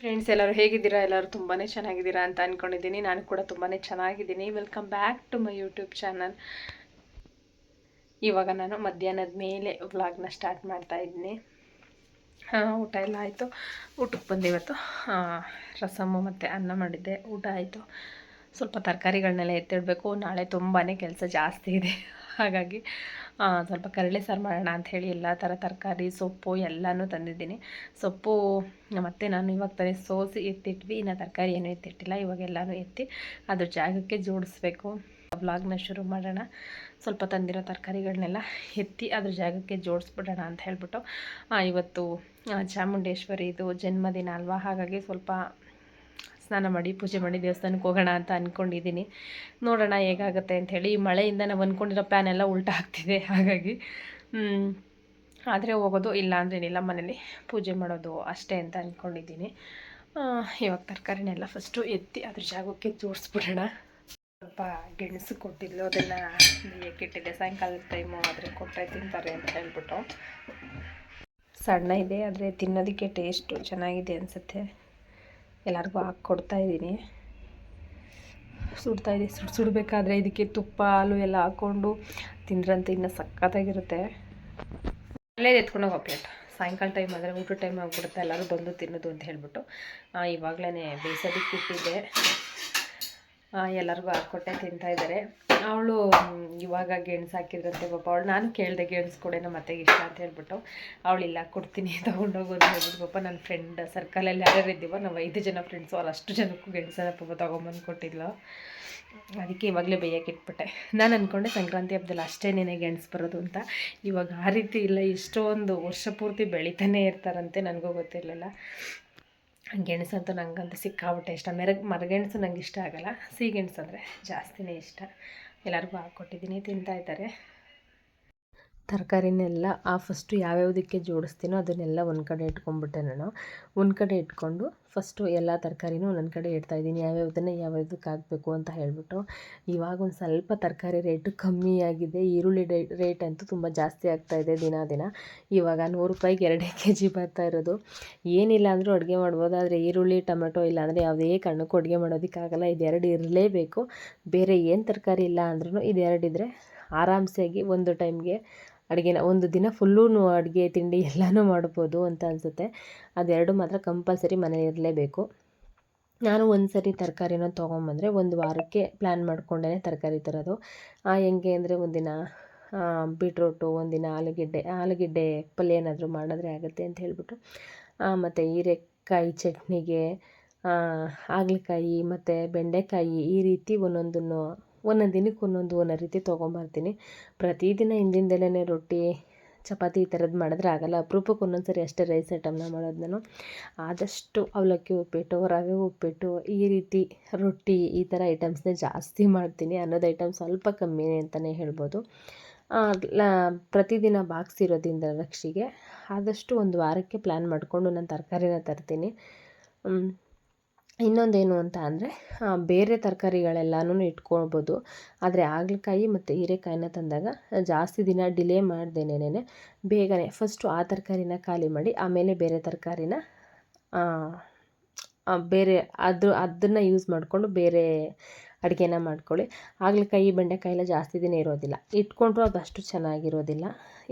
Friends ಎಲ್ಲರೂ ಹೇಗಿದ್ದೀರಾ? ಎಲ್ಲರೂ ತುಂಬಾ ಚೆನ್ನಾಗಿದ್ದೀರಾ ಅಂತ ಅಂದ್ಕೊಂಡಿದ್ದೀನಿ ನಾನು ಕೂಡ ತುಂಬಾ ಚೆನ್ನಾಗಿದ್ದೀನಿ. Welcome back to my YouTube channel ಇವಾಗ ನಾನು ಮಧ್ಯಾಹ್ನದ ಮೇಲೆ ವ್ಲಾಗ್ನ ಸ್ಟಾರ್ಟ್ ಮಾಡ್ತಾ ಇದ್ದೀನಿ. ಊಟ ಎಲ್ಲ ಆಯಿತು. ಊಟಕ್ಕೆ ಬಂದು ಇವತ್ತು. ರಸಮ್ಮು ಮತ್ತು ಅನ್ನ ಮಾಡಿದ್ದೆ. ಊಟ ಆಯಿತು. ಸ್ವಲ್ಪ ತರಕಾರಿಗಳನ್ನೆಲ್ಲ ಎತ್ತಿಡಬೇಕು. ನಾಳೆ ತುಂಬಾ ಕೆಲಸ ಜಾಸ್ತಿ ಇದೆ. ಹಾಗಾಗಿ ಸ್ವಲ್ಪ ಕರಳೆ ಸಾರು ಮಾಡೋಣ ಅಂತ ಹೇಳಿ ಎಲ್ಲ ಥರ ತರಕಾರಿ, ಸೊಪ್ಪು ಎಲ್ಲನೂ ತಂದಿದ್ದೀನಿ. ಸೊಪ್ಪು, ಮತ್ತೆ ನಾನು ಇವಾಗ ತಾನೇ ಸೋಸಿ ಎತ್ತಿಟ್ವಿ, ಇನ್ನು ತರಕಾರಿ ಏನೂ ಎತ್ತಿಟ್ಟಿಲ್ಲ, ಇವಾಗ ಎಲ್ಲನೂ ಎತ್ತಿ ಅದ್ರ ಜಾಗಕ್ಕೆ ಜೋಡಿಸ್ಬೇಕು. ವ್ಲಾಗ್ನ ಶುರು ಮಾಡೋಣ. ಸ್ವಲ್ಪ ತಂದಿರೋ ತರಕಾರಿಗಳನ್ನೆಲ್ಲ ಎತ್ತಿ ಅದ್ರ ಜಾಗಕ್ಕೆ ಜೋಡಿಸ್ಬಿಡೋಣ ಅಂತ ಹೇಳ್ಬಿಟ್ಟು ಇವತ್ತು ಚಾಮುಂಡೇಶ್ವರಿ ಚಾಮುಂಡೇಶ್ವರಿದು ಜನ್ಮದಿನ ಅಲ್ವಾ? ಹಾಗಾಗಿ ಸ್ವಲ್ಪ ಸ್ನಾನ ಮಾಡಿ ಪೂಜೆ ಮಾಡಿ ದೇವಸ್ಥಾನಕ್ಕೆ ಹೋಗೋಣ ಅಂತ ಅಂದ್ಕೊಂಡಿದ್ದೀನಿ ನೋಡೋಣ ಹೇಗಾಗುತ್ತೆ ಅಂಥೇಳಿ ಈ ಮಳೆಯಿಂದ ನಾವು ಅಂದ್ಕೊಂಡಿರೋ ಪ್ಯಾನ್ ಎಲ್ಲ ಉಲ್ಟಾ ಆಗ್ತಿದೆ, ಹಾಗಾಗಿ. ಆದರೆ ಹೋಗೋದು ಇಲ್ಲ ಅಂದ್ರೇನಿಲ್ಲ ಮನೇಲಿ ಪೂಜೆ ಮಾಡೋದು ಅಷ್ಟೇ ಅಂತ ಅಂದ್ಕೊಂಡಿದ್ದೀನಿ ಇವಾಗ ತರಕಾರಿನೆಲ್ಲ ಫಸ್ಟು ಎತ್ತಿ ಅದ್ರ ಜಾಗಕ್ಕೆ ಜೋಡಿಸ್ಬಿಡೋಣ ಸ್ವಲ್ಪ ಗೆಣಸು ಕೊಟ್ಟಿದ್ಲು, ಅದೆಲ್ಲ ಕೆಟ್ಟಿದೆ ಸಾಯಂಕಾಲದ ಟೈಮು ಆದರೆ ಕೊಟ್ಟರೆ ತಿಂತಾರೆ ಅಂತ ಹೇಳ್ಬಿಟ್ಟು. ಸಣ್ಣ ಇದೆ, ಆದರೆ ತಿನ್ನೋದಕ್ಕೆ ಟೇಸ್ಟು ಚೆನ್ನಾಗಿದೆ ಅನಿಸುತ್ತೆ. ಎಲ್ಲರಿಗೂ ಹಾಕಿ ಕೊಡ್ತಾಯಿದ್ದೀನಿ ಸುಡ್ತಾ ಇದೆ. ಸುಡ್ ಸುಡಬೇಕಾದ್ರೆ ಇದಕ್ಕೆ ತುಪ್ಪ ಹಾಲು ಎಲ್ಲ ಹಾಕ್ಕೊಂಡು ತಿಂದ್ರಂತೆ ಇನ್ನೂ ಸಖತ್ತಾಗಿರುತ್ತೆ. ಅಲ್ಲೇ ಎತ್ಕೊಂಡೋಗಿ ಪ್ಲೇಟ್ ಸಾಯಂಕಾಲ ಟೈಮ್ ಅಂದರೆ ಊಟದ ಟೈಮ್ ಆಗಿಬಿಡುತ್ತೆ. ಎಲ್ಲರೂ ಬಂದು ತಿನ್ನೋದು ಅಂತ ಹೇಳ್ಬಿಟ್ಟು ಇವಾಗಲೇ ಬೇಯಿಸೋದಕ್ಕೆ ಇಟ್ಟಿದ್ದೆ ಎಲ್ಲರಿಗೂ ಹಾಕ್ಕೊಟ್ಟೆ ತಿಂತಾ ಇದ್ದಾರೆ. ಅವಳು ಇವಾಗ ಗೆಣಸು ಹಾಕಿದ್ರಂತೆ ಪಾಪ. ಅವಳು, ನಾನು ಕೇಳಿದೆ ಗೆಣಸು ಕೊಡೆ ನಮ್ಮ ಇಷ್ಟ ಅಂತ ಹೇಳ್ಬಿಟ್ಟು, ಅವಳು ಇಲ್ಲ, ಕೊಡ್ತೀನಿ. ತೊಗೊಂಡೋಗು ಅಂತ ಹೇಳ್ಬಿಟ್ಟು ಪಾಪ ನನ್ನ ಫ್ರೆಂಡ್ ಸರ್ಕಲಲ್ಲಿ ಯಾರ್ಯಾರು ಇದ್ದೀವೋ, ನಾವು ಐದು ಜನ ಫ್ರೆಂಡ್ಸು ಅವ್ರು ಅಷ್ಟು ಜನಕ್ಕೂ ಗೆಣಸನ್ನ ಪಾಪ ತೊಗೊಂಬಂದು ಕೊಟ್ಟಿದ್ಲು. ಅದಕ್ಕೆ ಇವಾಗಲೇ ಬೇಯಕ್ಕೆ ಇಟ್ಬಿಟ್ಟೆ. ನಾನು ಅಂದ್ಕೊಂಡೆ ಸಂಕ್ರಾಂತಿ ಹಬ್ಬದಲ್ಲಿ ಅಷ್ಟೇ ನೆನೆ ಗೆಣಸು ಬರೋದು ಅಂತ. ಇವಾಗ ಆ ರೀತಿ ಇಲ್ಲ, ಎಷ್ಟೊಂದು ವರ್ಷ ಪೂರ್ತಿ ಬೆಳಿತಾನೆ ಇರ್ತಾರಂತೆ, ನನಗೂ ಗೊತ್ತಿರಲಿಲ್ಲ. ಗೆಣಸಂತೂ ನಂಗಂತೂ ಸಿಕ್ಕಾಬಿಟ್ಟೆ ಇಷ್ಟ. ಮೆರ ಮರಗೆಣಸು ನಂಗೆ ಇಷ್ಟ ಆಗಲ್ಲ. ಸಿಹಿಗೆಣಸು ಅಂದರೆ ಜಾಸ್ತಿನೇ ಇಷ್ಟ. ಎಲ್ಲರಿಗೂ ಹಾಕ್ಕೊಟ್ಟಿದ್ದೀನಿ, ತಿಂತಾ ಇದ್ದಾರೆ. ತರಕಾರಿನೆಲ್ಲ ಆ ಫಸ್ಟು ಯಾವ್ಯಾವುದಕ್ಕೆ ಜೋಡಿಸ್ತೀನೋ ಅದನ್ನೆಲ್ಲ ಒಂದು ಕಡೆ ಇಟ್ಕೊಂಡ್ಬಿಟ್ಟೆ ನಾನು. ಒಂದು ಕಡೆ ಇಟ್ಕೊಂಡು ಫಸ್ಟು ಎಲ್ಲ ತರಕಾರಿನೂ ಒಂದೊಂದು ಕಡೆ ಇಡ್ತಾಯಿದ್ದೀನಿ ಯಾವ್ಯಾವುದನ್ನು ಯಾವ್ಯಾವ್ದಕ್ಕೆ ಹಾಕಬೇಕು ಅಂತ ಹೇಳಿಬಿಟ್ಟು ಇವಾಗ ಒಂದು ಸ್ವಲ್ಪ ತರಕಾರಿ ರೇಟು ಕಮ್ಮಿ ಆಗಿದೆ. ಈರುಳ್ಳಿ ರೇಟ್ ಅಂತೂ ತುಂಬ ಜಾಸ್ತಿ ಆಗ್ತಾಯಿದೆ ದಿನ ದಿನ. ಇವಾಗ ನೂರು ರೂಪಾಯಿಗೆ ಎರಡೇ ಕೆ ಜಿ ಬರ್ತಾ ಇರೋದು. ಏನಿಲ್ಲ ಅಂದರೂ ಅಡುಗೆ ಮಾಡ್ಬೋದು. ಆದರೆ ಈರುಳ್ಳಿ, ಟೊಮೆಟೊ ಇಲ್ಲ ಅಂದರೆ ಯಾವುದೇ ಕಣ್ಣಕ್ಕೂ ಅಡುಗೆ ಮಾಡೋದಕ್ಕಾಗಲ್ಲ. ಇದೆರಡು ಇರಲೇಬೇಕು. ಬೇರೆ ಏನು ತರಕಾರಿ ಇಲ್ಲ ಅಂದ್ರೂ ಇದೆರಡಿದ್ರೆ ಆರಾಮ್ಸಾಗಿ ಒಂದು ಟೈಮ್ಗೆ ಅಡುಗೆನ ಒಂದು ದಿನ ಫುಲ್ಲೂ ಅಡುಗೆ, ತಿಂಡಿ ಎಲ್ಲನೂ ಮಾಡ್ಬೋದು ಅಂತ ಅನಿಸುತ್ತೆ. ಅದೆರಡು ಮಾತ್ರ ಕಂಪಲ್ಸರಿ ಮನೇಲಿ ಇರಲೇಬೇಕು. ನಾನು ಒಂದು ಸರಿ ತರಕಾರಿನ ತೊಗೊಂಬಂದರೆ ಒಂದು ವಾರಕ್ಕೆ ಪ್ಲ್ಯಾನ್ ಮಾಡಿಕೊಂಡೇ ತರಕಾರಿ ತರೋದು. ಹೆಂಗೆ ಅಂದರೆ ಒಂದಿನ ಬೀಟ್ರೂಟು ಒಂದಿನ ಆಲೂಗೆಡ್ಡೆ ಆಲೂಗೆಡ್ಡೆ ಪಲ್ಯ ಏನಾದರೂ ಮಾಡಿದ್ರೆ ಆಗುತ್ತೆ ಅಂತ ಹೇಳಿಬಿಟ್ಟು ಮತ್ತು ಹೀರೆಕಾಯಿ ಚಟ್ನಿಗೆ ಹಾಗಲಕಾಯಿ ಮತ್ತು ಬೆಂಡೆಕಾಯಿ ಈ ರೀತಿ ಒಂದೊಂದನ್ನು ಒಂದೊಂದು ದಿನಕ್ಕೆ ಒಂದೊಂದು ಒಂದೊಂದು ರೀತಿ ತೊಗೊಂಬರ್ತೀನಿ. ಪ್ರತಿದಿನ ಹಿಂದಿಂದಲೇ ರೊಟ್ಟಿ, ಚಪಾತಿ ಈ ಥರದ್ದು ಮಾಡಿದ್ರೆ ಆಗಲ್ಲ. ಅಪರೂಪಕ್ಕೆ ಒಂದೊಂದು ಸರಿ ಅಷ್ಟೇ ರೈಸ್ ಐಟಮ್ನ ಮಾಡೋದು ನಾನು ಆದಷ್ಟು ಅವಲಕ್ಕಿ ಉಪ್ಪಿಟ್ಟು, ರವೆ ಉಪ್ಪಿಟ್ಟು ಈ ರೀತಿ ರೊಟ್ಟಿ ಈ ಥರ ಐಟಮ್ಸ್ನೇ ಜಾಸ್ತಿ ಮಾಡ್ತೀನಿ. ಅನ್ನೋದು ಐಟಮ್ ಸ್ವಲ್ಪ ಕಮ್ಮಿ ಅಂತಲೇ ಹೇಳ್ಬೋದು. ಪ್ರತಿದಿನ ಬಾಕ್ಸ್ ಇರೋದ್ರಿಂದ ರಕ್ಷಿಗೆ ಆದಷ್ಟು ಒಂದು ವಾರಕ್ಕೆ ಪ್ಲ್ಯಾನ್ ಮಾಡಿಕೊಂಡು ನಾನು ತರಕಾರಿನ ತರ್ತೀನಿ. ಇನ್ನೊಂದೇನು ಅಂತ ಅಂದರೆ ಬೇರೆ ತರಕಾರಿಗಳೆಲ್ಲನೂ ಇಟ್ಕೊಳ್ಬೋದು. ಆದರೆ ಹಾಗಲಕಾಯಿ ಮತ್ತು ಹೀರೆಕಾಯಿನ ತಂದಾಗ ಜಾಸ್ತಿ ದಿನ ಡಿಲೇ ಮಾಡ್ದೇನೇನೆ ಬೇಗನೆ ಫಸ್ಟು ಆ ತರಕಾರಿನ ಖಾಲಿ ಮಾಡಿ, ಆಮೇಲೆ ಬೇರೆ ತರಕಾರಿನ ಬೇರೆ ಅದು ಅದನ್ನು ಯೂಸ್ ಮಾಡಿಕೊಂಡು ಬೇರೆ ಅಡುಗೆನ ಮಾಡ್ಕೊಳ್ಳಿ. ಹಾಗಲಕಾಯಿ ಬೆಂಡೆಕಾಯಿ ಎಲ್ಲ ಜಾಸ್ತಿ ದಿನ ಇರೋದಿಲ್ಲ. ಇಟ್ಕೊಂಡ್ರೂ ಅದು ಅಷ್ಟು ಚೆನ್ನಾಗಿರೋದಿಲ್ಲ.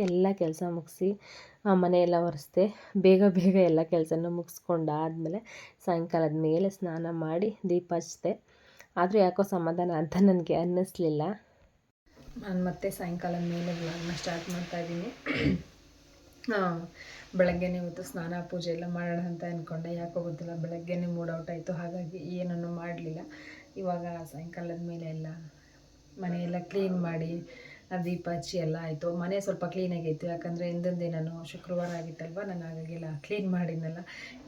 ಎಲ್ಲ ಕೆಲಸ ಮುಗಿಸಿ ಮನೆಯೆಲ್ಲ ಒರೆಸ್ದೆ, ಬೇಗ ಬೇಗ ಎಲ್ಲ ಕೆಲಸನ ಮುಗಿಸ್ಕೊಂಡಾದ್ಮೇಲೆ ಸಾಯಂಕಾಲದ ಮೇಲೆ ಸ್ನಾನ ಮಾಡಿ ದೀಪ ಹಚ್ಚಿದೆ ಆದರೂ ಯಾಕೋ ಸಮಾಧಾನ ಅಂತ ನನಗೆ ಅನ್ನಿಸ್ಲಿಲ್ಲ. ನಾನು ಮತ್ತೆ ಸಾಯಂಕಾಲದ ಮೇಲೆ ವ್ಲಾಗ್ನ ಸ್ಟಾರ್ಟ್ ಮಾಡ್ತಾ ಇದ್ದೀನಿ. ಬೆಳಗ್ಗೆನೇ ಇವತ್ತು ಸ್ನಾನ, ಪೂಜೆ ಎಲ್ಲ ಮಾಡೋಣ ಅಂತ ಅಂದ್ಕೊಂಡೆ ಯಾಕೋ ಗೊತ್ತಿಲ್ಲ, ಬೆಳಗ್ಗೆನೇ ಮೂಡ್ ಔಟ್ ಆಯಿತು. ಹಾಗಾಗಿ ಏನನ್ನು ಮಾಡಲಿಲ್ಲ. ಇವಾಗ ಸಾಯಂಕಾಲದ ಮೇಲೆ ಎಲ್ಲ ಮನೆಯೆಲ್ಲ ಕ್ಲೀನ್ ಮಾಡಿ ದೀಪ ಹಚ್ಚಿ ಎಲ್ಲ ಆಯಿತು. ಮನೆ ಸ್ವಲ್ಪ ಕ್ಲೀನಾಗಿತ್ತು ಯಾಕಂದರೆ ಹಿಂದಿನ ನಾನು ಶುಕ್ರವಾರ ಆಗಿತ್ತಲ್ವ? ನಾನು ಹಾಗಾಗೆಲ್ಲ ಕ್ಲೀನ್ ಮಾಡಿದ್ನಲ್ಲ.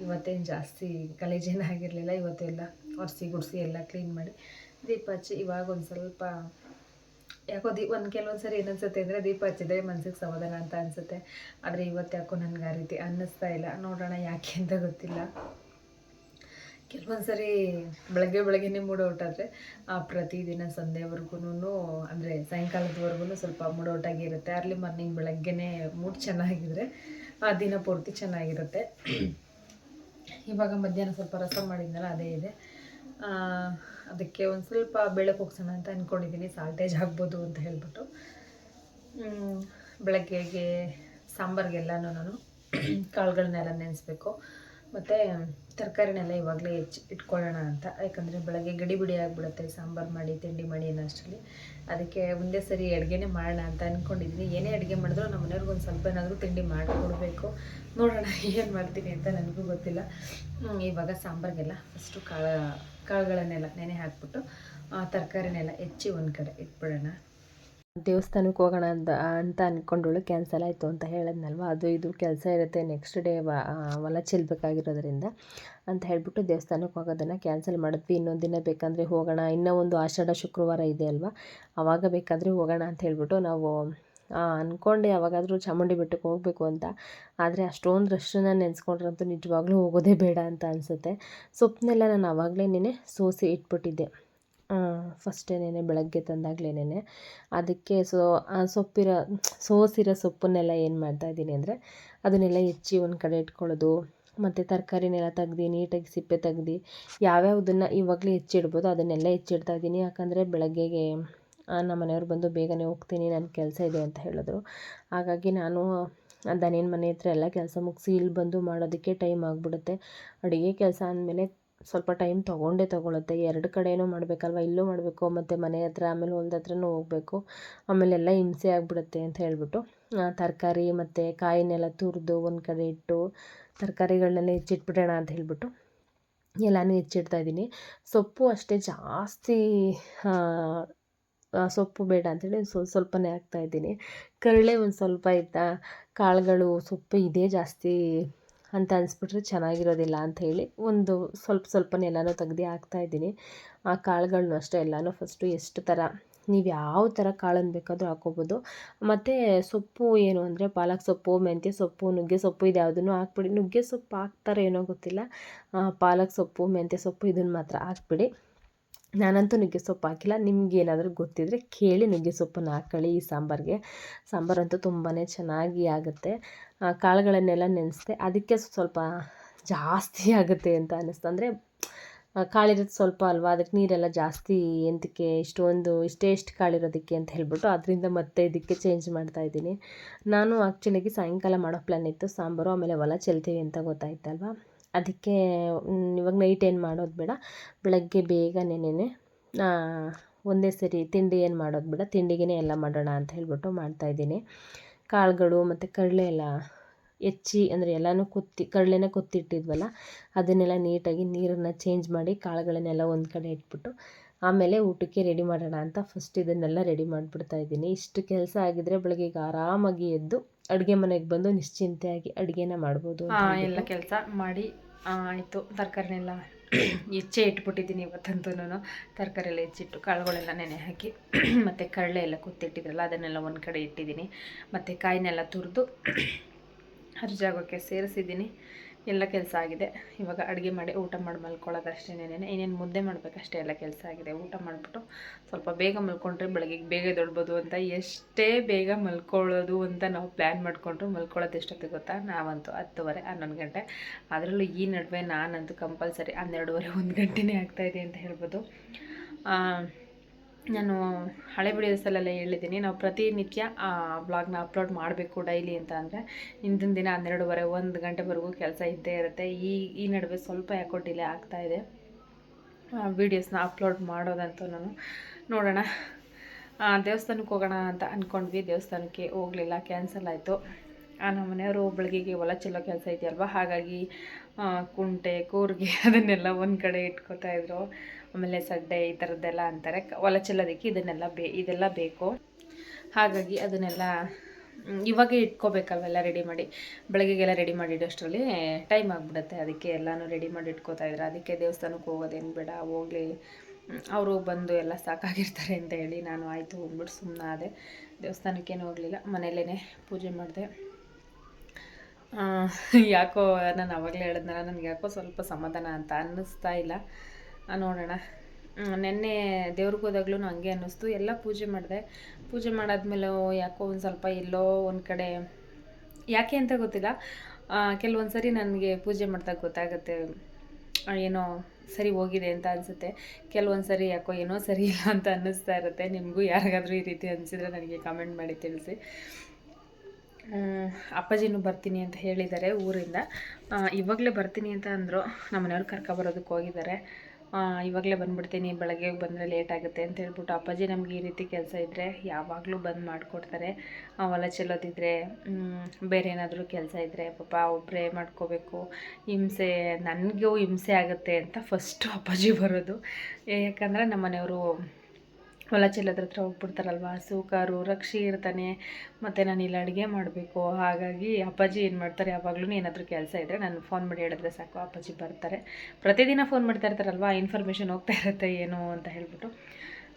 ಇವತ್ತೇನು ಜಾಸ್ತಿ ಗಲೀಜೇನು ಆಗಿರಲಿಲ್ಲ. ಇವತ್ತೆಲ್ಲ ಒರೆಸಿ ಗುಡಿಸಿ ಎಲ್ಲ ಕ್ಲೀನ್ ಮಾಡಿ ದೀಪ ಹಚ್ಚಿ ಇವಾಗ ಒಂದು ಸ್ವಲ್ಪ ಯಾಕೋ ದೀಪ ಒಂದು ಕೆಲವೊಂದು ಸರಿ ಏನನ್ಸುತ್ತೆ ಅಂದರೆ ದೀಪ ಹಚ್ಚಿದ್ರೆ ಮನ್ಸಿಗೆ ಸಮಾಧಾನ ಅಂತ ಅನಿಸುತ್ತೆ. ಆದರೆ ಇವತ್ತು ಯಾಕೋ ನನಗೆ ಆ ರೀತಿ ಅನ್ನಿಸ್ತಾ ಇಲ್ಲ. ನೋಡೋಣ ಯಾಕೆ ಅಂತ ಗೊತ್ತಿಲ್ಲ. ಕೆಲವೊಂದು ಸರಿ ಬೆಳಗ್ಗೆ ಬೆಳಗ್ಗೆನೇ ಮೂಡ್ ಔಟ್ ಆದರೆ ಪ್ರತಿದಿನ ಸಂಜೆವರೆಗೂ ಅಂದರೆ ಸಾಯಂಕಾಲದವರೆಗೂ ಸ್ವಲ್ಪ ಮೂಡ್ ಊಟ ಆಗಿರುತ್ತೆ. ಅರ್ಲಿ ಮಾರ್ನಿಂಗ್ ಬೆಳಗ್ಗೆನೇ ಮೂಡ್ ಚೆನ್ನಾಗಿದ್ರೆ, ಆ ದಿನ ಪೂರ್ತಿ ಚೆನ್ನಾಗಿರುತ್ತೆ. ಇವಾಗ ಮಧ್ಯಾಹ್ನ ಸ್ವಲ್ಪ ರಸ ಮಾಡಿದ್ನಲ್ಲ, ಅದೇ ಇದೆ. ಅದಕ್ಕೆ ಒಂದು ಸ್ವಲ್ಪ ಬೆಳೆ ಹೋಗ್ಸೋಣ ಅಂತ ಅಂದ್ಕೊಂಡಿದ್ದೀನಿ ಸಾಲ್ಟೇಜ್ ಆಗ್ಬೋದು ಅಂತ ಹೇಳ್ಬಿಟ್ಟು. ಬೆಳಗ್ಗೆಗೆ ಸಾಂಬಾರಿಗೆಲ್ಲನೂ ನಾನು ಕಾಳುಗಳನ್ನೆಲ್ಲ ನೆನೆಸ್ಬೇಕು. ಮತ್ತು ತರಕಾರಿನೆಲ್ಲ ಇವಾಗಲೇ ಹೆಚ್ಚಿ ಇಟ್ಕೊಳ್ಳೋಣ ಅಂತ. ಯಾಕಂದರೆ ಬೆಳಗ್ಗೆ ಗಡಿ ಬಿಡಿ ಆಗಿಬಿಡುತ್ತೆ, ಸಾಂಬಾರು ಮಾಡಿ, ತಿಂಡಿ ಮಾಡಿ ಅನ್ನೋ ಅಷ್ಟರಲ್ಲಿ. ಅದಕ್ಕೆ ಒಂದೇ ಸರಿ ಅಡುಗೆನೇ ಮಾಡೋಣ ಅಂತ ಅಂದ್ಕೊಂಡಿದ್ದೀನಿ ಏನೇ ಅಡುಗೆ ಮಾಡಿದ್ರು ನಮ್ಮ ಮನೆಯವ್ರಿಗೆ ಒಂದು ಸ್ವಲ್ಪ ಏನಾದರೂ ತಿಂಡಿ ಮಾಡಿಕೊಡ್ಬೇಕು. ನೋಡೋಣ ಏನು ಮಾಡ್ತೀನಿ ಅಂತ ನನಗೂ ಗೊತ್ತಿಲ್ಲ. ಇವಾಗ ಸಾಂಬಾರಿಗೆಲ್ಲ ಫಸ್ಟು ಕಾಳು, ಕಾಳುಗಳನ್ನೆಲ್ಲ ನೆನೆ ಹಾಕ್ಬಿಟ್ಟು ತರಕಾರಿನೆಲ್ಲ ಹೆಚ್ಚಿ ಒಂದು ಕಡೆ ಇಟ್ಬಿಡೋಣ. ದೇವಸ್ಥಾನಕ್ಕೆ ಹೋಗೋಣ ಅಂತ ಅಂತ ಅಂದ್ಕೊಂಡಳು ಕ್ಯಾನ್ಸಲ್ ಆಯಿತು ಅಂತ ಹೇಳಿದ್ನಲ್ವ? ಅದು ಇದು ಕೆಲಸ ಇರುತ್ತೆ ನೆಕ್ಸ್ಟ್ ಡೇ ಹೊಲ ಚೆಲ್ಬೇಕಾಗಿರೋದ್ರಿಂದ ಅಂತ ಹೇಳಿಬಿಟ್ಟು ದೇವಸ್ಥಾನಕ್ಕೆ ಹೋಗೋದನ್ನು ಕ್ಯಾನ್ಸಲ್ ಮಾಡಿದ್ವಿ. ಇನ್ನೊಂದು ದಿನ ಬೇಕಂದರೆ ಹೋಗೋಣ. ಇನ್ನೂ ಒಂದು ಆಷಾಢ, ಶುಕ್ರವಾರ ಇದೆ ಅಲ್ವಾ? ಆವಾಗ ಬೇಕಾದರೆ ಹೋಗೋಣ ಅಂತ ಹೇಳಿಬಿಟ್ಟು ನಾವು ಅಂದ್ಕೊಂಡೆ ಯಾವಾಗಾದರೂ ಚಾಮುಂಡಿ ಬೆಟ್ಟಕ್ಕೆ ಹೋಗಬೇಕು ಅಂತ. ಆದರೆ ಅಷ್ಟೊಂದು ನಾನು ನೆನೆಸ್ಕೊಂಡ್ರಂತೂ ನಿಜವಾಗ್ಲೂ ಹೋಗೋದೇ ಬೇಡ ಅಂತ ಅನಿಸುತ್ತೆ. ಸೊಪ್ಪನ್ನೆಲ್ಲ ನಾನು ಆವಾಗಲೇ ಸೋಸಿ ಇಟ್ಬಿಟ್ಟಿದ್ದೆ. ಫಸ್ಟೇ ಏನೇನೆ ಬೆಳಗ್ಗೆ ತಂದಾಗ್ಲೇನೇ ಅದಕ್ಕೆ ಸೊ, ಆ ಸೊಪ್ಪಿರೋ, ಸೋಸಿರೋ ಸೊಪ್ಪನ್ನೆಲ್ಲ ಏನು ಮಾಡ್ತಾಯಿದ್ದೀನಿ ಅಂದರೆ, ಅದನ್ನೆಲ್ಲ ಹೆಚ್ಚಿ ಒಂದು ಕಡೆ ಇಟ್ಕೊಳ್ಳೋದು, ಮತ್ತು ತರಕಾರಿನೆಲ್ಲ ತೆಗ್ದು, ನೀಟಾಗಿ ಸಿಪ್ಪೆ ತೆಗ್ದು, ಯಾವ್ಯಾವುದನ್ನು ಇವಾಗಲೇ ಹೆಚ್ಚಿಡ್ಬೋದು ಅದನ್ನೆಲ್ಲ ಹೆಚ್ಚಿಡ್ತಾ ಇದ್ದೀನಿ. ಯಾಕಂದರೆ ಬೆಳಗ್ಗೆಗೆ ನಮ್ಮ ಮನೆಯವ್ರು ಬಂದು ಬೇಗನೆ ಹೋಗ್ತೀನಿ ನನ್ನ ಕೆಲಸ ಇದೆ ಅಂತ ಹೇಳಿದ್ರು. ಹಾಗಾಗಿ ನಾನು ದನೇನ ಮನೆ ಹತ್ರ ಎಲ್ಲ ಕೆಲಸ ಮುಗಿಸಿ ಇಲ್ಲಿ ಬಂದು ಮಾಡೋದಕ್ಕೆ ಟೈಮ್ ಆಗಿಬಿಡುತ್ತೆ. ಅಡುಗೆ ಕೆಲಸ ಅಂದಮೇಲೆ ಸ್ವಲ್ಪ ಟೈಮ್ ತೊಗೊಂಡೇ ತೊಗೊಳುತ್ತೆ. ಎರಡು ಕಡೆಯೂ ಮಾಡಬೇಕಲ್ವ? ಇಲ್ಲೂ ಮಾಡಬೇಕು, ಮತ್ತು ಮನೆ ಹತ್ರ, ಆಮೇಲೆ ಹೊಲ್ದ ಹತ್ರನೂ ಹೋಗಬೇಕು. ಆಮೇಲೆ ಎಲ್ಲ ಹಿಂಸೆ ಆಗಿಬಿಡುತ್ತೆ ಅಂತ ಹೇಳ್ಬಿಟ್ಟು ತರಕಾರಿ ಮತ್ತು ಕಾಯಿನೆಲ್ಲ ತುರಿದು ಒಂದು ಕಡೆ ಇಟ್ಟು ತರಕಾರಿಗಳನ್ನೆಲ್ಲ ಹೆಚ್ಚಿಟ್ಬಿಡೋಣ ಅಂತ ಹೇಳ್ಬಿಟ್ಟು ಎಲ್ಲನೂ ಹೆಚ್ಚಿಡ್ತಾ ಇದ್ದೀನಿ. ಸೊಪ್ಪು ಅಷ್ಟೇ ಜಾಸ್ತಿ ಸೊಪ್ಪು ಬೇಡ ಅಂತೇಳಿ ಸ್ವಲ್ಪ ಸ್ವಲ್ಪನೇ ಹಾಕ್ತಾಯಿದ್ದೀನಿ ಕರಳೆ ಒಂದು ಸ್ವಲ್ಪ ಇತ್ತ, ಕಾಳುಗಳು, ಸೊಪ್ಪು ಇದೇ ಜಾಸ್ತಿ ಅಂತ ಅನಿಸ್ಬಿಟ್ರೆ ಚೆನ್ನಾಗಿರೋದಿಲ್ಲ ಅಂತ ಹೇಳಿ ಒಂದು ಸ್ವಲ್ಪ ಸ್ವಲ್ಪನೇ ಎಲ್ಲನೂ ತೆಗ್ದು ಹಾಕ್ತಾಯಿದ್ದೀನಿ ಆ ಕಾಳುಗಳನ್ನು ಅಷ್ಟೇ, ಎಲ್ಲನೂ ಫಸ್ಟು ಎಷ್ಟು ಥರ ನೀವು ಯಾವ ಥರ ಕಾಳನ್ನು ಬೇಕಾದರೂ ಹಾಕ್ಕೋಬೋದು. ಮತ್ತು ಸೊಪ್ಪು ಏನು ಅಂದರೆ ಪಾಲಕ್ ಸೊಪ್ಪು, ಮೆಂತ್ಯ ಸೊಪ್ಪು, ನುಗ್ಗೆ ಸೊಪ್ಪು ಇದು ಯಾವುದನ್ನು ಹಾಕ್ಬಿಡಿ. ನುಗ್ಗೆ ಸೊಪ್ಪು ಹಾಕ್ತಾರೆ ಏನೋ ಗೊತ್ತಿಲ್ಲ. ಪಾಲಕ್ ಸೊಪ್ಪು, ಮೆಂತ್ಯ ಸೊಪ್ಪು ಇದನ್ನು ಮಾತ್ರ ಹಾಕ್ಬಿಡಿ. ನಾನಂತೂ ನುಗ್ಗೆ ಸೊಪ್ಪು ಹಾಕಿಲ್ಲ. ನಿಮ್ಗೆ ಏನಾದರೂ ಗೊತ್ತಿದ್ದರೆ ಕೇಳಿ ನುಗ್ಗೆ ಸೊಪ್ಪನ್ನು ಹಾಕ್ಕೊಳ್ಳಿ ಈ ಸಾಂಬಾರಿಗೆ. ಸಾಂಬಾರಂತೂ ತುಂಬಾ ಚೆನ್ನಾಗಿ ಆಗುತ್ತೆ. ಕಾಳುಗಳನ್ನೆಲ್ಲ ನೆನೆಸ್ದೆ. ಅದಕ್ಕೆ ಸ್ವಲ್ಪ ಜಾಸ್ತಿ ಆಗುತ್ತೆ ಅಂತ ಅನ್ನಿಸ್ತು ಅಂದರೆ ಕಾಳಿರೋದು ಸ್ವಲ್ಪ ಅಲ್ವಾ? ಅದಕ್ಕೆ ನೀರೆಲ್ಲ ಜಾಸ್ತಿ ಎಂತಕ್ಕೆ ಇಷ್ಟೊಂದು, ಇಷ್ಟೇ ಇಷ್ಟು ಕಾಳಿರೋದಕ್ಕೆ ಅಂತ ಹೇಳ್ಬಿಟ್ಟು ಅದರಿಂದ ಮತ್ತೆ ಇದಕ್ಕೆ ಚೇಂಜ್ ಮಾಡ್ತಾ ಇದ್ದೀನಿ. ನಾನು ಆ್ಯಕ್ಚುಲಿಗೆ ಸಾಯಂಕಾಲ ಮಾಡೋ ಪ್ಲ್ಯಾನ್ ಇತ್ತು. ಸಾಂಬಾರು, ಆಮೇಲೆ ಹೊಲ ಚೆಲ್ತೀವಿ ಅಂತ ಗೊತ್ತಾಯ್ತಲ್ವ? ಅದಕ್ಕೆ ಇವಾಗ ನೈಟ್ ಏನು ಮಾಡೋದು ಬೇಡ. ಬೆಳಗ್ಗೆ ಬೇಗ ನೆನೆನೆ ಒಂದೇ ಸರಿ ತಿಂಡಿ ಏನು ಮಾಡೋದು ಬೇಡ. ತಿಂಡಿಗೇನೆ ಎಲ್ಲ ಮಾಡೋಣ ಅಂತ ಹೇಳ್ಬಿಟ್ಟು ಮಾಡ್ತಾಯಿದ್ದೀನಿ ಕಾಳುಗಳು ಮತ್ತು ಕಡಲೆ ಎಲ್ಲ ಹೆಚ್ಚಿ, ಅಂದರೆ ಎಲ್ಲನೂ ಕೊತ್ತಿ, ಕಡಲೆನ ಕೊತ್ತಿಟ್ಟಿದ್ವಲ್ಲ, ಅದನ್ನೆಲ್ಲ ನೀಟಾಗಿ ನೀರನ್ನು ಚೇಂಜ್ ಮಾಡಿ ಕಾಳುಗಳನ್ನೆಲ್ಲ ಒಂದು ಕಡೆ ಇಟ್ಬಿಟ್ಟು, ಆಮೇಲೆ ಊಟಕ್ಕೆ ರೆಡಿ ಮಾಡೋಣ ಅಂತ ಫಸ್ಟ್ ಇದನ್ನೆಲ್ಲ ರೆಡಿ ಮಾಡಿಬಿಡ್ತಾ ಇದ್ದೀನಿ. ಇಷ್ಟು ಕೆಲಸ ಆಗಿದ್ರೆ ಬೆಳಗ್ಗೆಗೆ ಆರಾಮಾಗಿ ಎದ್ದು ಅಡುಗೆ ಮನೆಗೆ ಬಂದು ನಿಶ್ಚಿಂತೆಯಾಗಿ ಅಡುಗೆನ ಮಾಡ್ಬೋದು ಅಂತ. ಎಲ್ಲ ಕೆಲಸ ಮಾಡಿ ಆಯಿತು. ತರಕಾರಿನೆಲ್ಲ ಹೆಚ್ಚೇ ಇಟ್ಬಿಟ್ಟಿದ್ದೀನಿ ಇವತ್ತಂತೂ ತರಕಾರಿ ಎಲ್ಲ ಹೆಚ್ಚಿಟ್ಟು ಕಾಳುಗಳೆಲ್ಲ ನೆನೆ ಹಾಕಿ ಮತ್ತು ಕಡಲೆ ಎಲ್ಲ ಕುತ್ತಿಟ್ಟಿದ್ರಲ್ಲ ಅದನ್ನೆಲ್ಲ ಒಂದು ಕಡೆ ಇಟ್ಟಿದ್ದೀನಿ. ಮತ್ತು ಕಾಯಿನೆಲ್ಲ ತುರಿದು ಹರಿಜಾಗೋಕ್ಕೆ ಸೇರಿಸಿದ್ದೀನಿ. ಎಲ್ಲ ಕೆಲಸ ಆಗಿದೆ. ಇವಾಗ ಅಡುಗೆ ಮಾಡಿ ಊಟ ಮಾಡಿ ಮಲ್ಕೊಳ್ಳೋದು ಅಷ್ಟೇ ಇನ್ನೇನು ಮುದ್ದೆ ಮಾಡಬೇಕಷ್ಟೇ ಎಲ್ಲ ಕೆಲಸ ಆಗಿದೆ. ಊಟ ಮಾಡಿಬಿಟ್ಟು ಸ್ವಲ್ಪ ಬೇಗ ಮಲ್ಕೊಂಡ್ರೆ ಬೆಳಗ್ಗೆ ಬೇಗ ದೊಡ್ಬೋದು ಅಂತ ಎಷ್ಟೇ ಬೇಗ ಮಲ್ಕೊಳ್ಳೋದು ಅಂತ ನಾವು ಪ್ಲ್ಯಾನ್ ಮಾಡಿಕೊಂಡ್ರು ಮಲ್ಕೊಳ್ಳೋದು ಎಷ್ಟೊತ್ತಿಗೆ ಗೊತ್ತಾ? ನಾವಂತೂ ಹತ್ತುವರೆ, ಹನ್ನೊಂದು ಗಂಟೆ. ಅದರಲ್ಲೂ ಈ ನಡುವೆ ನಾನಂತೂ ಕಂಪಲ್ಸರಿ ಹನ್ನೆರಡುವರೆ, ಒಂದು ಗಂಟೆನೇ ಆಗ್ತಾಯಿದೆ ಅಂತ ಹೇಳ್ಬೋದು. ನಾನು ಹಳೆ ವಿಡಿಯೋಸಲ್ಲೆಲ್ಲ ಹೇಳಿದ್ದೀನಿ. ನಾವು ಪ್ರತಿನಿತ್ಯ ಆ ವ್ಲಾಗ್ನ ಅಪ್ಲೋಡ್ ಮಾಡಬೇಕು ಡೈಲಿ ಅಂತ ಅಂದರೆ, ಹಿಂದಿನ ದಿನ ಹನ್ನೆರಡುವರೆ, ಒಂದು ಗಂಟೆವರೆಗೂ ಕೆಲಸ ಇದ್ದೇ ಇರುತ್ತೆ. ಈ ಈ ನಡುವೆ ಸ್ವಲ್ಪ ಯಾಕೋ ಡಿಲೇ ಆಗ್ತಾಯಿದೆ ವೀಡಿಯೋಸ್ನ ಅಪ್ಲೋಡ್ ಮಾಡೋದಂತೂ ನಾನು ನೋಡೋಣ. ದೇವಸ್ಥಾನಕ್ಕೆ ಹೋಗೋಣ ಅಂತ ಅಂದ್ಕೊಂಡ್ವಿ ದೇವಸ್ಥಾನಕ್ಕೆ ಹೋಗಲಿಲ್ಲ ಕ್ಯಾನ್ಸಲ್ ಆಯಿತು. ನಮ್ಮ ಮನೆಯವರು ಬೆಳಗ್ಗೆಗೆ ಹೊಲ ಚೆಲ್ಲೋ ಕೆಲಸ ಇದೆಯಲ್ವ ಹಾಗಾಗಿ ಕುಂಟೆ, ಕೂರ್ಗೆ ಅದನ್ನೆಲ್ಲ ಒಂದು ಕಡೆ ಇಟ್ಕೋತಾ ಇದ್ರು. ಆಮೇಲೆ ಸಡ್ಡೆ ಈ ಥರದ್ದೆಲ್ಲ ಅಂತಾರೆ. ಹೊಲ ಇದನ್ನೆಲ್ಲ ಬೇ, ಇದೆಲ್ಲ ಬೇಕು. ಹಾಗಾಗಿ ಅದನ್ನೆಲ್ಲ ಇವಾಗೇ ಇಟ್ಕೋಬೇಕಲ್ವೆಲ್ಲ ರೆಡಿ ಮಾಡಿ. ಬೆಳಗ್ಗೆಗೆಲ್ಲ ರೆಡಿ ಮಾಡಿ ಇಡೋಷ್ಟರಲ್ಲಿ ಟೈಮ್ ಆಗಿಬಿಡುತ್ತೆ. ಅದಕ್ಕೆ ಎಲ್ಲನೂ ರೆಡಿ ಮಾಡಿ ಇಟ್ಕೋತಾ ಇದ್ರು ಅದಕ್ಕೆ ದೇವಸ್ಥಾನಕ್ಕೆ ಹೋಗೋದೇನು ಬೇಡ. ಹೋಗಲಿ. ಅವರು ಬಂದು ಎಲ್ಲ ಸಾಕಾಗಿರ್ತಾರೆ ಅಂತ ಹೇಳಿ ನಾನು ಆಯಿತು ಅಂದ್ಬಿಟ್ಟು ಸುಮ್ಮನೆ ಆದೆ. ದೇವಸ್ಥಾನಕ್ಕೇನು ಹೋಗಲಿಲ್ಲ. ಮನೆಯಲ್ಲೇ ಪೂಜೆ ಮಾಡಿದೆ. ಯಾಕೋ ನಾನು ಅವಾಗಲೇ ಹೇಳಿದ್ನಲ್ಲ, ನನಗೆ ಯಾಕೋ ಸ್ವಲ್ಪ ಸಮಾಧಾನ ಅಂತ ಅನ್ನಿಸ್ತಾ ಇಲ್ಲ. ನೋಡೋಣ. ನೆನ್ನೆ ದೇವ್ರಿಗೆ ಹೋದಾಗ್ಲೂ ಹಂಗೆ ಅನ್ನಿಸ್ತು. ಎಲ್ಲ ಪೂಜೆ ಮಾಡಿದೆ. ಪೂಜೆ ಮಾಡಾದ್ಮೇಲೆ ಯಾಕೋ ಒಂದು ಸ್ವಲ್ಪ ಎಲ್ಲೋ ಒಂದು ಕಡೆ ಯಾಕೆ ಅಂತ ಗೊತ್ತಿಲ್ಲ. ಕೆಲವೊಂದು ಸರಿ ನನಗೆ ಪೂಜೆ ಮಾಡಿದಾಗ ಗೊತ್ತಾಗುತ್ತೆ. ಏನೋ ಸರಿ ಹೋಗಿದೆ ಅಂತ ಅನಿಸುತ್ತೆ. ಕೆಲವೊಂದು ಸರಿ ಯಾಕೋ ಏನೋ ಸರಿ ಇಲ್ಲ ಅಂತ ಅನ್ನಿಸ್ತಾ ಇರುತ್ತೆ. ನಿಮಗೂ ಯಾರಿಗಾದರೂ ಈ ರೀತಿ ಅನಿಸಿದ್ರೆ ನನಗೆ ಕಮೆಂಟ್ ಮಾಡಿ ತಿಳಿಸಿ. ಅಪ್ಪಾಜಿನೂ ಬರ್ತೀನಿ ಅಂತ ಹೇಳಿದ್ದಾರೆ ಊರಿಂದ. ಇವಾಗಲೇ ಬರ್ತೀನಿ ಅಂತ ಅಂದರು. ನಮ್ಮ ಮನೆಯವ್ರು ಕರ್ಕೊಬರೋದಕ್ಕೆ ಹೋಗಿದ್ದಾರೆ. ಇವಾಗಲೇ ಬಂದ್ಬಿಡ್ತೀನಿ, ಬೆಳಗ್ಗೆ ಬಂದರೆ ಲೇಟ್ ಆಗುತ್ತೆ ಅಂತ ಹೇಳ್ಬಿಟ್ಟು ಅಪ್ಪಾಜಿ ನಮಗೆ ಈ ರೀತಿ ಕೆಲಸ ಇದ್ದರೆ ಯಾವಾಗಲೂ ಬಂದು ಮಾಡಿಕೊಡ್ತಾರೆ. ಹೊಲ ಚೆಲ್ಲೋದಿದ್ರೆ ಬೇರೆ ಏನಾದರೂ ಕೆಲಸ ಇದ್ದರೆ ಪಾಪ ಒಬ್ಬರೇ ಮಾಡ್ಕೋಬೇಕು, ಹಿಂಸೆ, ನನಗೂ ಹಿಂಸೆ ಆಗುತ್ತೆ ಅಂತ ಫಸ್ಟು ಅಪ್ಪಾಜಿ ಬರೋದು. ಯಾಕಂದರೆ ನಮ್ಮ ಮನೆಯವರು ಹೊಲ ಚೆಲ್ಲೋದ್ರ ಹತ್ರ ಹೋಗ್ಬಿಡ್ತಾರಲ್ವ? ಸೂಕಾರು, ರಕ್ಷಿ ಇರ್ತಾನೆ. ಮತ್ತು ನಾನು ಇಲ್ಲಿ ಅಡುಗೆ ಮಾಡಬೇಕು. ಹಾಗಾಗಿ ಅಪ್ಪಾಜಿ ಏನು ಮಾಡ್ತಾರೆ? ಯಾವಾಗಲೂ ಏನಾದರೂ ಕೆಲಸ ಇದ್ದರೆ ನಾನು ಫೋನ್ ಮಾಡಿ ಹೇಳಿದ್ರೆ ಸಾಕು. ಅಪ್ಪಾಜಿ ಬರ್ತಾರೆ. ಪ್ರತಿದಿನ ಫೋನ್ ಮಾಡ್ತಾ ಇರ್ತಾರಲ್ವ? ಇನ್ಫಾರ್ಮೇಷನ್ ಹೋಗ್ತಾ ಇರುತ್ತೆ ಏನು ಅಂತ ಹೇಳ್ಬಿಟ್ಟು.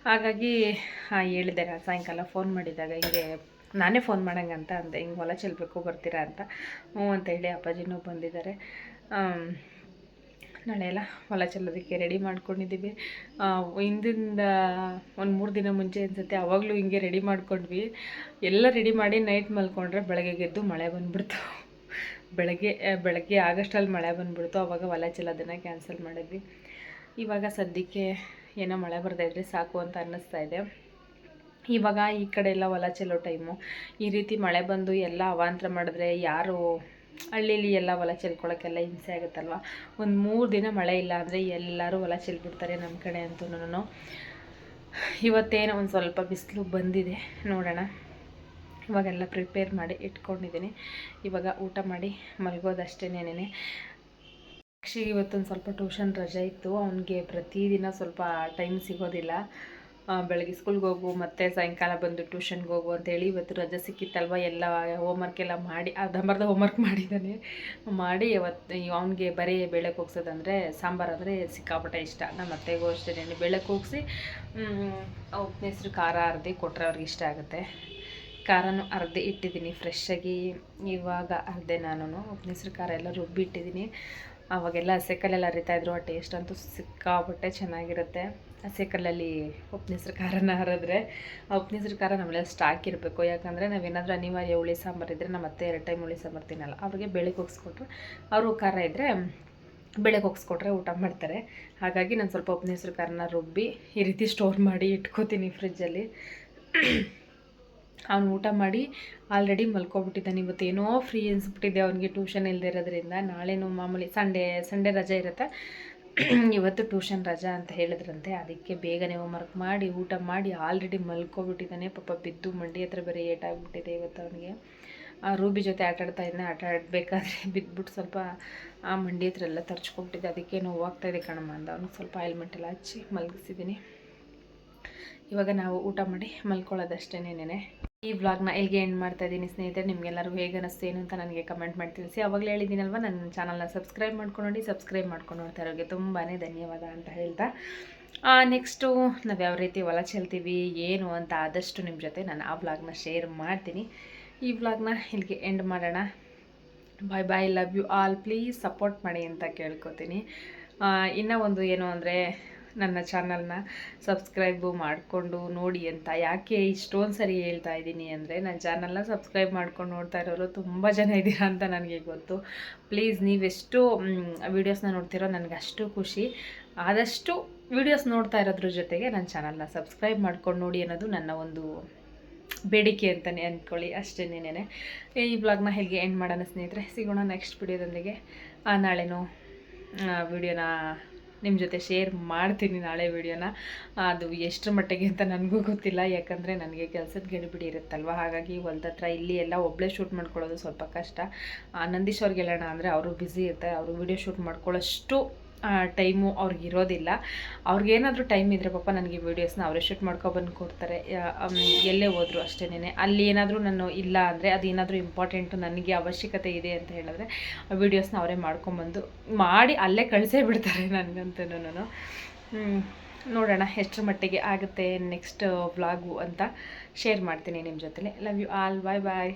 ಹಾಗಾಗಿ ಹೇಳಿದೆ. ನಾನು ಸಾಯಂಕಾಲ ಫೋನ್ ಮಾಡಿದಾಗ ಹಿಂಗೆ ನಾನೇ ಫೋನ್ ಮಾಡೋಂಗೆ ಅಂತ ಅಂದೆ. ಹಿಂಗೆ ಹೊಲ ಚೆಲ್ಲಬೇಕು ಬರ್ತೀರಾ ಅಂತ. ಹ್ಞೂ ಅಂತ ಹೇಳಿ ಅಪ್ಪಾಜಿನೂ ಬಂದಿದ್ದಾರೆ. ನಾಳೆ ಎಲ್ಲ ಹೊಲ ಚೆಲ್ಲೋದಕ್ಕೆ ರೆಡಿ ಮಾಡ್ಕೊಂಡಿದ್ದೀವಿ. ಹಿಂದಿಂದ ಒಂದು ಮೂರು ದಿನ ಮುಂಚೆ ಅನ್ಸುತ್ತೆ ಆವಾಗಲೂ ಹಿಂಗೆ ರೆಡಿ ಮಾಡ್ಕೊಂಡ್ವಿ. ಎಲ್ಲ ರೆಡಿ ಮಾಡಿ ನೈಟ್ ಮಲ್ಕೊಂಡ್ರೆ ಬೆಳಗ್ಗೆ ಗೆದ್ದು ಮಳೆ ಬಂದ್ಬಿಡ್ತು. ಬೆಳಗ್ಗೆ ಬೆಳಗ್ಗೆ ಆಗಸ್ಟಲ್ಲಿ ಮಳೆ ಬಂದ್ಬಿಡ್ತು ಆವಾಗ ಹೊಲ ಚೆಲ್ಲೋದನ್ನು ಕ್ಯಾನ್ಸಲ್ ಮಾಡಿದ್ವಿ. ಇವಾಗ ಸದ್ಯಕ್ಕೆ ಏನೋ ಮಳೆ ಬರ್ತಾ ಇದ್ರೆ ಸಾಕು ಅಂತ ಅನ್ನಿಸ್ತಾ ಇದೆ. ಇವಾಗ ಈ ಕಡೆ ಎಲ್ಲ ಹೊಲ ಚೆಲ್ಲೋ ಟೈಮು ಈ ರೀತಿ ಮಳೆ ಬಂದು ಎಲ್ಲ ಅವಾಂತರ ಮಾಡಿದ್ರೆ ಯಾರು ಹಳ್ಳೀಲಿ ಎಲ್ಲ ಹೊಲ ಚೆಲ್ಕೊಳಕ್ಕೆಲ್ಲ ಹಿಂಸೆ ಆಗುತ್ತಲ್ವ? ಒಂದು ಮೂರು ದಿನ ಮಳೆ ಇಲ್ಲ ಅಂದರೆ ಎಲ್ಲರೂ ಹೊಲ ಚೆಲ್ಬಿಡ್ತಾರೆ ನಮ್ಮ ಕಡೆ ಅಂತೂ ಇವತ್ತೇನೋ ಒಂದು ಸ್ವಲ್ಪ ಬಿಸಿಲು ಬಂದಿದೆ, ನೋಡೋಣ. ಇವಾಗೆಲ್ಲ ಪ್ರಿಪೇರ್ ಮಾಡಿ ಇಟ್ಕೊಂಡಿದ್ದೀನಿ. ಇವಾಗ ಊಟ ಮಾಡಿ ಮಲಗೋದಷ್ಟೇನೇನೆ ಪಕ್ಷಿಗೆ ಇವತ್ತೊಂದು ಸ್ವಲ್ಪ ಟ್ಯೂಷನ್ ರಜೆ ಇತ್ತು. ಅವನಿಗೆ ಪ್ರತಿದಿನ ಸ್ವಲ್ಪ ಟೈಮ್ ಸಿಗೋದಿಲ್ಲ. ಬೆಳಗ್ಗೆ ಸ್ಕೂಲ್ಗೆ ಹೋಗು, ಮತ್ತು ಸಾಯಂಕಾಲ ಬಂದು ಟ್ಯೂಷನ್ಗೆ ಹೋಗು ಅಂತೇಳಿ ಇವತ್ತು ರಜೆ ಸಿಕ್ಕಿತ್ತಲ್ವ? ಎಲ್ಲ ಹೋಮ್ವರ್ಕ್ ಎಲ್ಲ ಮಾಡಿ ಅರ್ಧಂಬರ್ಧ ಹೋಮ್ವರ್ಕ್ ಮಾಡಿದ್ದಾನೆ. ಮಾಡಿ ಅವತ್ತು ಅವನಿಗೆ ಬರೀ ಬೇಳೆ ಕೂಗ್ಸೋದಂದರೆ ಸಾಂಬಾರು ಅಂದರೆ ಸಿಕ್ಕಾಪಟ್ಟೆ ಇಷ್ಟ. ನಮ್ಮ ಅತ್ತೆಗೂ ಅಷ್ಟೇ. ಬೇಳೆ ಕೂಗಿಸಿ ಉಪ್ಪಿನ ಹೆಸ್ರು ಖಾರ ಅರ್ದಿ ಕೊಟ್ಟರೆ ಅವ್ರಿಗೆ ಇಷ್ಟ ಆಗುತ್ತೆ. ಖಾರನೂ ಅರ್ಧೆ ಇಟ್ಟಿದ್ದೀನಿ ಫ್ರೆಶ್ಶಾಗಿ ಇವಾಗ ಅರ್ಧೆ ನಾನು ಉಪ್ಪಿನ ಹೆಸ್ರು ಖಾರ ಎಲ್ಲ ರುಬ್ಬಿ ಇಟ್ಟಿದ್ದೀನಿ. ಅವಾಗೆಲ್ಲ ಹಸೆಕಲ್ಲೆಲ್ಲ ಅರಿತಾಯಿದ್ರು ಆ ಟೇಸ್ಟ್ ಅಂತೂ ಸಿಕ್ಕಾಪಟ್ಟೆ ಚೆನ್ನಾಗಿರುತ್ತೆ. ಹಸೆಕಲ್ಲಲ್ಲಿ ಉಪ್ಪು ಹೆಸ್ರು ಖಾರನ ಹರಿದ್ರೆ, ಆ ಉಪ್ಪು ಹೆಸ್ರು ಖಾರ ನಮ್ಮ ಸ್ಟಾಕ್ ಇರಬೇಕು. ಯಾಕಂದರೆ ನಾವೇನಾದರೂ ಅನಿವಾರ್ಯ ಹುಳಿ ಸಾಂಬಾರು ಇದ್ದರೆ ನಮ್ಮ ಅತ್ತೆ ಎರಡು ಟೈಮ್ ಹುಳಿ ಸಾಂಬಾರು ತಿನ್ನಲ್ಲ. ಅವ್ರಿಗೆ ಬೆಳಗ್ಗೆ ಹೋಗಿಸ್ಕೊಟ್ರೆ. ಅವರು ಖಾರ ಇದ್ದರೆ ಬೆಳಗ್ಗೆ ಹೋಗಿಸ್ಕೊಟ್ರೆ ಊಟ ಮಾಡ್ತಾರೆ. ಹಾಗಾಗಿ ನಾನು ಸ್ವಲ್ಪ ಉಪ್ಪು ಹೆಸರು ಖಾರನ ರುಬ್ಬಿ ಈ ರೀತಿ ಸ್ಟೋರ್ ಮಾಡಿ ಇಟ್ಕೋತೀನಿ ಫ್ರಿಜ್ಜಲ್ಲಿ ಅವ್ನು ಊಟ ಮಾಡಿ ಆಲ್ರೆಡಿ ಮಲ್ಕೊಬಿಟ್ಟಿದ್ದಾನೆ ಇವತ್ತೇನೋ ಫ್ರೀ ಅನಿಸ್ಬಿಟ್ಟಿದೆ. ಅವನಿಗೆ ಟ್ಯೂಷನ್ ಇಲ್ಲದೆ ಇರೋದ್ರಿಂದ ನಾಳೆನೂ ಮಾಮೂಲಿ ಸಂಡೇ ಸಂಡೇ ರಜೆ ಇರುತ್ತೆ. ಇವತ್ತು ಟ್ಯೂಷನ್ ರಜಾ ಅಂತ ಹೇಳಿದ್ರಂತೆ, ಅದಕ್ಕೆ ಬೇಗನೆ ಹೋಮ್ವರ್ಕ್ ಮಾಡಿ, ಊಟ ಮಾಡಿ ಆಲ್ರೆಡಿ ಮಲ್ಕೊಬಿಟ್ಟಿದ್ದಾನೆ, ಪಾಪ ಬಿದ್ದು ಮಂಡಿ ಹತ್ರ ಬೇರೆ ಏಟಾಗ್ಬಿಟ್ಟಿದೆ ಇವತ್ತು ಅವನಿಗೆ. ಆ ರೂಬಿ ಜೊತೆ ಆಟ ಆಡ್ತಾ ಇದ್ದಾನೆ ಆಟ ಆಡಬೇಕಾದ್ರೆ ಬಿದ್ದುಬಿಟ್ಟು ಸ್ವಲ್ಪ ಆ ಮಂಡಿ ಹತ್ರ ಎಲ್ಲ ತರ್ಚ್ಕೊಬಿಟ್ಟಿದೆ, ಅದಕ್ಕೆ ನೋವಾಗ್ತಾ ಇದೆ ಕಣಮ್ಮ ಅಂದ ಅವ್ನಿಗೆ. ಸ್ವಲ್ಪ ಆಯಿಲ್ಮೆಂಟ್ ಎಲ್ಲ ಹಚ್ಚಿ ಮಲಗಿಸಿದ್ದೀನಿ. ಇವಾಗ ನಾವು ಊಟ ಮಾಡಿ ಮಲ್ಕೊಳ್ಳೋದಷ್ಟೇನೇನೆ ಈ ವ್ಲಾಗ್ನ ಇಲ್ಲಿಗೆ ಎಂಡ್ ಮಾಡ್ತಾ ಇದ್ದೀನಿ ಸ್ನೇಹಿತರೆ ನಿಮಗೆಲ್ಲರೂ ಹೇಗೆ ಅನ್ನಿಸ್ತು ಏನು ಅಂತ ನನಗೆ ಕಮೆಂಟ್ ಮಾಡಿ ತಿಳಿಸಿ. ಅವಾಗಲೇ ಹೇಳಿದ್ದೀನಲ್ವ, ನನ್ನ ಚಾನಲ್ನ ಸಬ್ಸ್ಕ್ರೈಬ್ ಮಾಡ್ಕೊಂಡು ನೋಡಿ, ಸಬ್ಸ್ಕ್ರೈಬ್ ಮಾಡ್ಕೊಂಡು ನೋಡ್ತಾ ಇರೋರಿಗೆ ತುಂಬಾ ಧನ್ಯವಾದ ಅಂತ ಹೇಳ್ತಾ. ನೆಕ್ಸ್ಟು ನಾವು ಯಾವ ರೀತಿ ಹೊಲ ಚೆಲ್ತೀವಿ ಏನು ಅಂತ ಆದಷ್ಟು ನಿಮ್ಮ ಜೊತೆ ನಾನು ಆ ವ್ಲಾಗ್ನ ಶೇರ್ ಮಾಡ್ತೀನಿ. ಈ ವ್ಲಾಗ್ನ ಇಲ್ಲಿಗೆ ಎಂಡ್ ಮಾಡೋಣ. Bye bye love you all please support ಮಾಡಿ ಅಂತ ಕೇಳ್ಕೊತೀನಿ. ಇನ್ನೂ ಒಂದು ಏನು ಅಂದರೆ ನನ್ನ ಚಾನಲ್ನ ಸಬ್ಸ್ಕ್ರೈಬು ಮಾಡಿಕೊಂಡು ನೋಡಿ ಅಂತ. ಯಾಕೆ ಇಷ್ಟೊಂದು ಸರಿ ಹೇಳ್ತಾ ಇದ್ದೀನಿ ಅಂದರೆ ನನ್ನ ಚಾನಲ್ನ ಸಬ್ಸ್ಕ್ರೈಬ್ ಮಾಡ್ಕೊಂಡು ನೋಡ್ತಾ ಇರೋರು ತುಂಬ ಜನ ಇದ್ದೀರಾ ಅಂತ ನನಗೆ ಗೊತ್ತು. ಪ್ಲೀಸ್ ನೀವೆಷ್ಟು ವೀಡಿಯೋಸ್ನ ನೋಡ್ತಿರೋ ನನಗೆ ಅಷ್ಟು ಖುಷಿ. ಆದಷ್ಟು ವೀಡಿಯೋಸ್ ನೋಡ್ತಾ ಇರೋದ್ರ ಜೊತೆಗೆ ನನ್ನ ಚಾನಲ್ನ ಸಬ್ಸ್ಕ್ರೈಬ್ ಮಾಡ್ಕೊಂಡು ನೋಡಿ ಅನ್ನೋದು ನನ್ನ ಒಂದು ಬೇಡಿಕೆ ಅಂತಲೇ ಅಂದ್ಕೊಳ್ಳಿ ಅಷ್ಟೇನೇನೆ ಈ ವ್ಲಾಗ್ನ ಹೇಗೆ ಎಂಡ್ ಮಾಡೋಣ ಸ್ನೇಹಿತರೆ, ಸಿಗೋಣ ನೆಕ್ಸ್ಟ್ ವಿಡಿಯೋದೊಂದಿಗೆ ನಾಳೆನೂ ವಿಡಿಯೋನ ನಿಮ್ಮ ಜೊತೆ ಶೇರ್ ಮಾಡ್ತೀನಿ ನಾಳೆ ವಿಡಿಯೋನ. ಅದು ಎಷ್ಟರ ಮಟ್ಟಿಗೆ ಅಂತ ನನಗೂ ಗೊತ್ತಿಲ್ಲ. ಯಾಕಂದರೆ ನನಗೆ ಕೆಲಸದ ಗಡಿಬಿಡಿ ಇರುತ್ತಲ್ವ? ಹಾಗಾಗಿ ಹೊಲ್ದ ಹತ್ರ ಇಲ್ಲಿ ಎಲ್ಲ ಒಬ್ಬಳೇ ಶೂಟ್ ಮಾಡ್ಕೊಳ್ಳೋದು ಸ್ವಲ್ಪ ಕಷ್ಟ. ನಂದೀಶ್ ಅವ್ರಿಗೆ ಹೇಳೋಣ ಅಂದರೆ ಅವರು ಬ್ಯುಸಿ ಇರ್ತಾರೆ. ಅವರು ವಿಡಿಯೋ ಶೂಟ್ ಮಾಡ್ಕೊಳ್ಳೋಷ್ಟು ಟೈಮು ಅವ್ರಿಗೆ ಇರೋದಿಲ್ಲ. ಅವ್ರಿಗೇನಾದರೂ ಟೈಮ್ ಇದ್ದರೆ ಪಾಪ ನನಗೆ ವೀಡಿಯೋಸ್ನ ಅವರೇ ಶೂಟ್ ಮಾಡ್ಕೊಬಂದು ಕೊಡ್ತಾರೆ. ಎಲ್ಲೇ ಹೋದ್ರು ಅಷ್ಟೇನೆ ಅಲ್ಲಿ ಏನಾದರೂ ನಾನು ಇಲ್ಲ ಅಂದರೆ ಅದು ಏನಾದರೂ ಇಂಪಾರ್ಟೆಂಟು ನನಗೆ ಅವಶ್ಯಕತೆ ಇದೆ ಅಂತ ಹೇಳಿದ್ರೆ ಆ ವೀಡಿಯೋಸ್ನ ಅವರೇ ಮಾಡ್ಕೊಂಬಂದು ಮಾಡಿ ಅಲ್ಲೇ ಕಳಿಸೇ ಬಿಡ್ತಾರೆ ನನಗಂತೂ ನೋಡೋಣ ಎಷ್ಟರ ಮಟ್ಟಿಗೆ ಆಗುತ್ತೆ ನೆಕ್ಸ್ಟ್ ವ್ಲಾಗು ಅಂತ ಶೇರ್ ಮಾಡ್ತೀನಿ ನಿಮ್ಮ ಜೊತೆಲೆ. Love you all bye bye